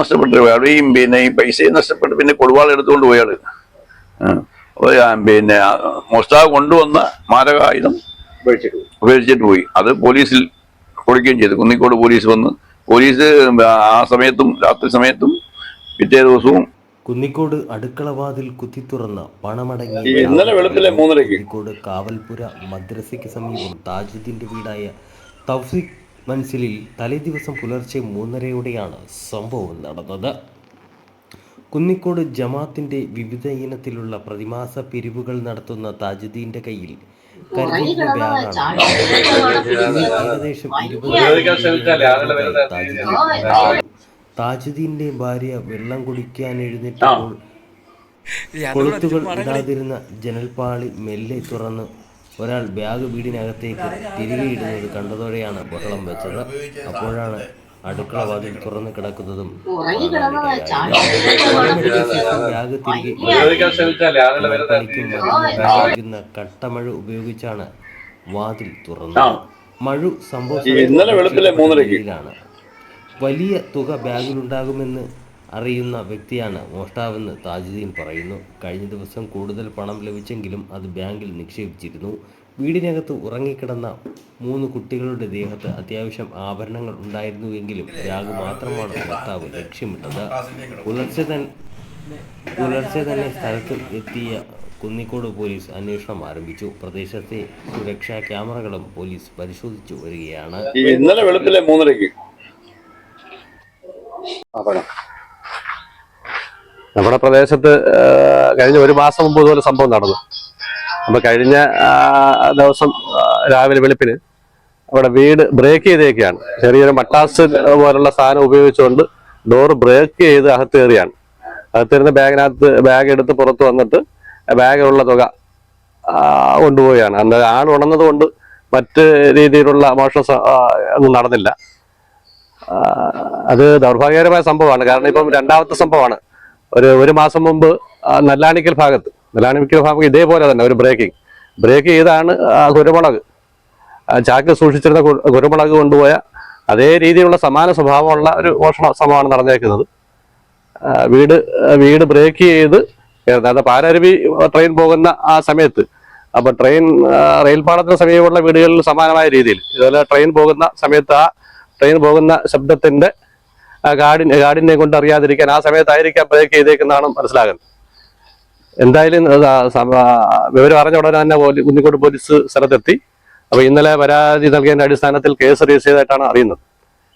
നഷ്ടപ്പെട്ടു പോയാൾ അവിടെയും പിന്നെ ഈ പൈസയും നഷ്ടപ്പെട്ടു പിന്നെ കൊടുവാൾ എടുത്തുകൊണ്ട് പോയാൾ. അപ്പൊ പിന്നെ മോസ്താവ് കൊണ്ടുവന്ന മാരകായുധം ഉപേക്ഷിച്ചിട്ട് പോയി. പോയി. അത് പോലീസിൽ കൊടുക്കുകയും ചെയ്തു. കുന്നിക്കോട് പോലീസ് വന്ന് പോലീസ് ആ സമയത്തും രാത്രി സമയത്തും പിറ്റേ ദിവസവും കുന്നിക്കോട് അടുക്കളവാതിൽ കുത്തിത്തുറന്ന പണമടങ്ങിയ പണമടങ്ങി ഇന്നലെ വെളുപ്പിലെ മൂന്നരയ്ക്ക്. കുന്നിക്കോട് കാവൽപുര മദ്രസയ്ക്ക് സമീപം താജുദ്ദീന്റെ വീടായ തൗഫിക് മൻസിലിൽ തലേദിവസം പുലർച്ചെ മൂന്നരയോടെയാണ് സംഭവം നടന്നത്. കുന്നിക്കോട് ജമാത്തിന്റെ വിവിധ ഇനത്തിലുള്ള പ്രതിമാസ പിരിവുകൾ നടത്തുന്ന താജുദ്ദീന്റെ കയ്യിൽ താജുദ്ദീന്റെ ഏകദേശം ഭാര്യ വെള്ളം കുടിക്കാൻ എഴുന്നേറ്റപ്പോൾ കൊളുത്തുകൾ ഇടാതിരുന്ന ജനൽപാളി മെല്ലെ തുറന്ന് ഒരാൾ ബാഗ് വീടിനകത്തേക്ക് തിരികെ ഇടുന്നത് കണ്ടതോടെയാണ് ബഹളം വെച്ചത്. അപ്പോഴാണ് അടുക്കള വാതിൽ തുറന്നു കിടക്കുന്നതും ബാഗ് തിരികെ കട്ടമഴ ഉപയോഗിച്ചാണ് വാതിൽ തുറന്നത്. മഴ സംഭവിച്ചത് വലിയ തുക ബാഗിലുണ്ടാകുമെന്ന് അറിയുന്ന വ്യക്തിയാണ് മോഷ്ടാവെന്ന് താജുദ്ദീൻ പറയുന്നു. കഴിഞ്ഞ ദിവസം കൂടുതൽ പണം ലഭിച്ചെങ്കിലും അത് ബാങ്കിൽ നിക്ഷേപിച്ചിരുന്നു. വീടിനകത്ത് ഉറങ്ങിക്കിടന്ന മൂന്ന് കുട്ടികളുടെ ദേഹത്ത് അത്യാവശ്യം ആഭരണങ്ങൾ ഉണ്ടായിരുന്നുവെങ്കിലും രാഗ് മാത്രമാണ് ഭർത്താവ് ലക്ഷ്യമിട്ടത്. പുലർച്ചെ തന്നെ പുലർച്ചെ തന്നെ സ്ഥലത്ത് എത്തിയ കുന്നിക്കോട് പോലീസ് അന്വേഷണം ആരംഭിച്ചു. പ്രദേശത്തെ സുരക്ഷാ ക്യാമറകളും പോലീസ് പരിശോധിച്ചു വരികയാണ്. ഇന്നലെ വെളുപ്പിലെ മൂന്നരയ്ക്ക്. നമ്മുടെ പ്രദേശത്ത് കഴിഞ്ഞ ഒരു മാസം മുമ്പ് ഇതുപോലെ സംഭവം നടന്നു. അപ്പൊ കഴിഞ്ഞ ദിവസം രാവിലെ വെളുപ്പിന് അവിടെ വീട് ബ്രേക്ക് ചെയ്തേക്കാണ്. ചെറിയൊരു മട്ടാസ് പോലുള്ള സാധനം ഉപയോഗിച്ചുകൊണ്ട് ഡോർ ബ്രേക്ക് ചെയ്ത് അകത്ത് കയറിയാണ് അകത്ത് കയറുന്ന ബാഗിനകത്ത് ബാഗ് എടുത്ത് പുറത്ത് വന്നിട്ട് ബാഗിലുള്ള തുക കൊണ്ടുപോവുകയാണ്. അന്ന് ആൾ ഉണർന്നത് കൊണ്ട് മറ്റ് രീതിയിലുള്ള മോഷണ ഒന്നും നടന്നില്ല. അത് ദൗർഭാഗ്യകരമായ സംഭവമാണ്. കാരണം ഇപ്പം രണ്ടാമത്തെ സംഭവമാണ്. ഒരു ഒരു മാസം മുമ്പ് നല്ലാണിക്കൽ ഭാഗത്ത്. നല്ലാണിക്കൽ ഭാഗം ഇതേപോലെ തന്നെ ഒരു ബ്രേക്കിംഗ് ബ്രേക്ക് ചെയ്താണ് കുരുമുളക്. ചാക്ക് സൂക്ഷിച്ചിരുന്ന കുരുമുളക് കൊണ്ടുപോയ അതേ രീതിയിലുള്ള സമാന സ്വഭാവമുള്ള ഒരു മോഷണ ശ്രമമാണ് നടന്നേക്കുന്നത് വീട് വീട് ബ്രേക്ക് ചെയ്ത് അതായത് പാരരുവി ട്രെയിൻ പോകുന്ന ആ സമയത്ത് അപ്പൊ ട്രെയിൻ റെയിൽപാളത്തിന് സമീപമുള്ള വീടുകളിൽ സമാനമായ രീതിയിൽ ഇതുപോലെ ട്രെയിൻ പോകുന്ന സമയത്ത് ആ ട്രെയിൻ പോകുന്ന ശബ്ദത്തിന്റെ ഗാർഡിൻ ഗാർഡിനെ കൊണ്ട് അറിയാതിരിക്കാൻ ആ സമയത്തായിരിക്കാം ബ്രേക്ക് ചെയ്തേക്കുന്നതാണ് മനസ്സിലാകുന്നത്. എന്തായാലും വിവരം അറിഞ്ഞ ഉടനെ തന്നെ കുന്നിക്കോട് പോലീസ് സ്ഥലത്തെത്തി. അപ്പൊ ഇന്നലെ പരാതി നൽകിയതിന്റെ അടിസ്ഥാനത്തിൽ കേസ് രജിസ്റ്റർ ചെയ്തതായിട്ടാണ് അറിയുന്നത്.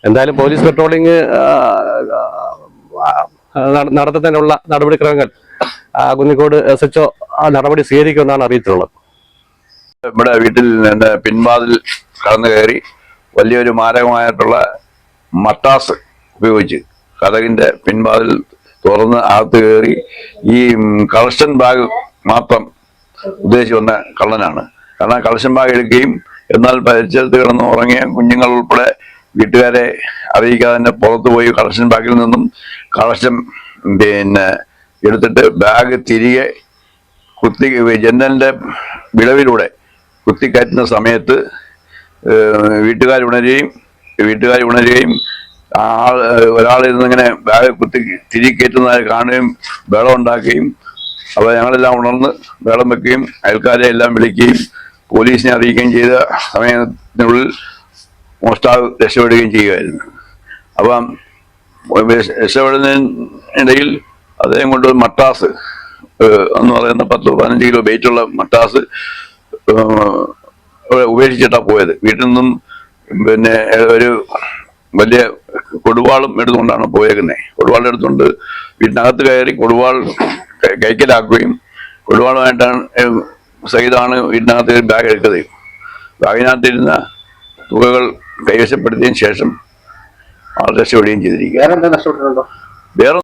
എന്തായാലും പോലീസ് പെട്രോളിംഗ് നടത്തുന്നതിനുള്ള നടപടിക്രമങ്ങൾ കുന്നിക്കോട് എസ് എച്ച് ഒ നടപടി സ്വീകരിക്കുമെന്നാണ് അറിയിച്ചിട്ടുള്ളത്. ഇവിടെ വീട്ടിൽ പിൻവാതിൽ കടന്നു കയറി വലിയൊരു മാരകമായിട്ടുള്ള മട്ടാസ് ഉപയോഗിച്ച്. കഥകിന്റെ പിൻവാതിൽ തുറന്ന് അകത്ത് കയറി ഈ കളക്ഷൻ ബാഗ് മാത്രം ഉദ്ദേശിച്ച് വന്ന കള്ളനാണ്. കാരണം കളക്ഷൻ ബാഗ് എടുക്കുകയും എന്നാൽ പരിസരത്ത് കിടന്ന് ഉറങ്ങിയ കുഞ്ഞുങ്ങൾ ഉൾപ്പെടെ വീട്ടുകാരെ അറിയിക്കാതെ തന്നെ പുറത്തു പോയി കളക്ഷൻ ബാഗിൽ നിന്നും കളക്ഷൻ പിന്നെ എടുത്തിട്ട് ബാഗ് തിരികെ കുത്തി ജനലിന്റെ വിളവിലൂടെ കുത്തിക്കയറ്റുന്ന സമയത്ത് വീട്ടുകാർ ഉണരുകയും വീട്ടുകാർ ഉണരുകയും ആൾ ഒരാളിരുന്ന് ഇങ്ങനെ ബാഗ് കുത്തി തിരികെ കയറ്റുന്നതായി കാണുകയും ബഹളം ഉണ്ടാക്കുകയും അപ്പോൾ ഞങ്ങളെല്ലാം ഉണർന്ന് വേളം വെക്കുകയും അയൽക്കാരെ എല്ലാം വിളിക്കുകയും പോലീസിനെ അറിയിക്കുകയും ചെയ്ത സമയത്തിനുള്ളിൽ മോഷ്ടാവ് രക്ഷപ്പെടുകയും ചെയ്യുമായിരുന്നു അപ്പം രക്ഷപ്പെടുന്നതിനിടയിൽ അദ്ദേഹം കൊണ്ട് മട്ടാസ് എന്ന് പറയുന്ന പത്ത് പതിനഞ്ച് കിലോ വെയിറ്റുള്ള മട്ടാസ് ഉപേക്ഷിച്ചിട്ടാണ് പോയത്. വീട്ടിൽ നിന്നും പിന്നെ ഒരു വലിയ കൊടുവാളും എടുത്തുകൊണ്ടാണ് പോയേക്കുന്നത് കൊടുവാൾ എടുത്തുകൊണ്ട് വീട്ടിനകത്ത് കയറി കൊടുവാൾ കൈക്കലാക്കുകയും കൊടുവാളുമായിട്ടാണ് ഏഹ്, സഹിതമാണ് വീട്ടിനകത്ത് ബാഗ് എടുക്കുകയും ബാഗിനകത്തിരുന്ന തുകകൾ കൈവശപ്പെടുത്തിയതിനു ശേഷം ആൾ രക്ഷപ്പെടുകയും ചെയ്തിരിക്കുക വേറെ